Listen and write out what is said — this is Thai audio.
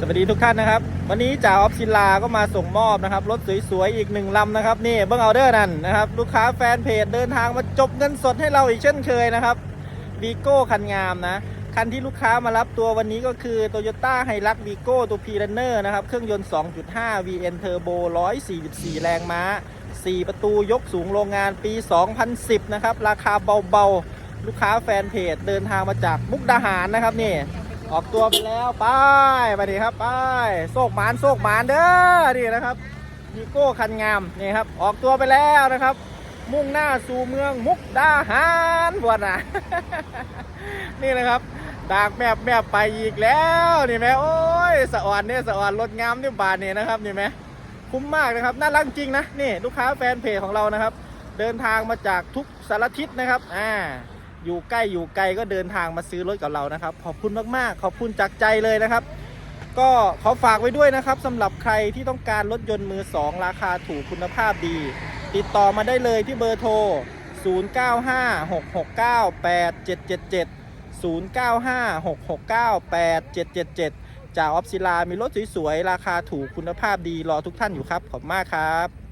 สวัสดีทุกท่านนะครับ วันนี้จ่าออฟศิลาก็มาส่งมอบนะครับรถสวยๆอีกหนึ่งลำนะครับนี่เบิ้งเอาเดอร์นั่นนะครับลูกค้าแฟนเพจเดินทางมาจบเงินสดให้เราอีกเช่นเคยนะครับวีโก้คันงามนะคันที่ลูกค้ามารับตัววันนี้ก็คือ Toyota h i l u x v i g o ตัว p r u n n e r นะครับ เครื่องยนต์ 2.5 VN Turbo 144 แรงม้า 4 ประตูยกสูงโรงงานปี 2010 นะครับ ราคาเบาๆ ลูกค้าแฟนเพจเดินทางมาจากมุกดาหารนะครับนี่ ออกตัวไปแล้วไปไปดีครับไปโซกหมานโซกหมานเด้อนี่นะครับวีโก้คันงามนี่ครับ ออกตัวไปแล้วนะครับ มุ่งหน้าสู่เมืองมุกดาหารบวชนะนี่นะครับดากแมบแมบไปอีกแล้วนี่ไหมโอ้ยสะอ่อนเนี่ยสะอ่อนรถงามนี่บาทนี่นะครับนี่ไหมคุ้มมากนะครับน่ารักจริงนะนี่ลูกค้าแฟนเพจของเรานะครับ เดินทางมาจากทุกสารทิศนะครับอ่า อยู่ใกล้อยู่ไกลก็เดินทางมาซื้อรถกับเรานะครับ ขอบคุณมากๆ ขอบคุณจากใจเลยนะครับ ก็ขอฝากไว้ด้วยนะครับสำหรับใครที่ต้องการรถยนต์มือ 2 ราคาถูกคุณภาพดี ติดต่อมาได้เลยที่เบอร์โทร 0956698777 0956698777 จากออฟซิลามีรถสวยๆ ราคาถูกคุณภาพดีรอทุกท่านอยู่ครับ ขอบคุณมากครับ